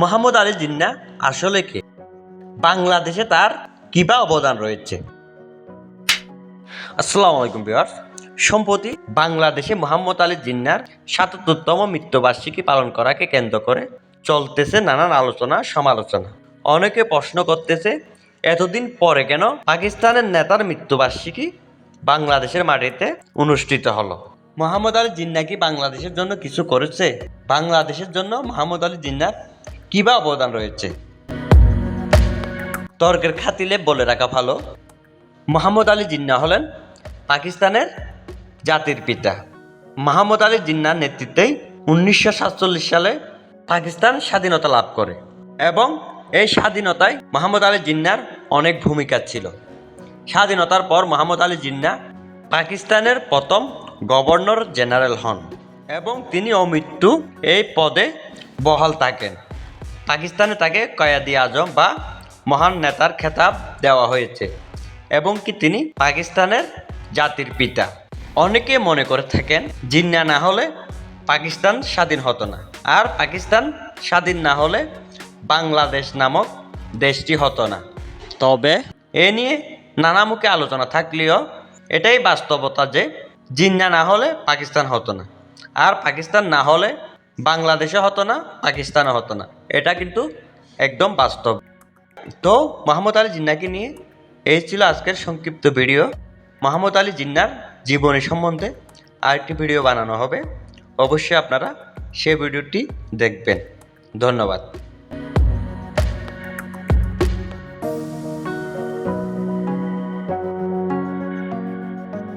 মোহাম্মদ আলী জিন্না আসলে কে? বাংলাদেশে তার কিবা অবদান রয়েছে? আসসালামু আলাইকুম বিহার সম্প্রতি বাংলাদেশে মোহাম্মদ আলী জিন্নার সাতাত্তরতম মৃত্যুবার্ষিকী পালন করাকে কেন্দ্র করে চলতেছে নানান আলোচনা, সমালোচনা। অনেকে প্রশ্ন করতেছে, এতদিন পরে কেন পাকিস্তানের নেতার মৃত্যুবার্ষিকী বাংলাদেশের মাটিতে অনুষ্ঠিত হলো? মোহাম্মদ আলী জিন্না কি বাংলাদেশের জন্য কিছু করেছে? বাংলাদেশের জন্য মোহাম্মদ আলী জিন্নার কিবা অবদান রয়েছে। তর্কের খাতিলে বলে রাখা ভালো। মোহাম্মদ আলী জিন্না হলেন পাকিস্তানের জাতির পিতা। মোহাম্মদ আলী জিন্নার নেতৃত্বেই উনিশশো সাতচল্লিশ সালে পাকিস্তান স্বাধীনতা লাভ করে এবং এই স্বাধীনতায় মোহাম্মদ আলী জিন্নার অনেক ভূমিকা ছিল। স্বাধীনতার পর মোহাম্মদ আলী জিন্না পাকিস্তানের প্রথম গভর্নর জেনারেল হন এবং তিনি অমৃত্যু এই পদে বহাল থাকেন। পাকিস্তানে তাকে কয়াদি আজম বা মহান নেতার খেতাব দেওয়া হয়েছে এবং কি তিনি পাকিস্তানের জাতির পিতা। অনেকে মনে করে থাকেন, জিন্না না হলে পাকিস্তান স্বাধীন হতো না। আর পাকিস্তান স্বাধীন না হলে বাংলাদেশ নামক দেশটি হতো না। তবে এ নিয়ে নানা মুখে আলোচনা থাকলেও এটাই বাস্তবতা যে জিন্না না হলে পাকিস্তান হতো না। আর পাকিস্তান না হলে বাংলাদেশে হতো না, পাকিস্তানও হতো না। এটা কিন্তু একদম বাস্তব। তো মোহাম্মদ আলী জিন্নাকে নিয়ে এই ছিল আজকের সংক্ষিপ্ত ভিডিও। মোহাম্মদ আলী জিন্নার জীবনী সম্বন্ধে আরেকটি ভিডিও বানানো হবে। অবশ্যই আপনারা সেই ভিডিওটি দেখবেন। ধন্যবাদ।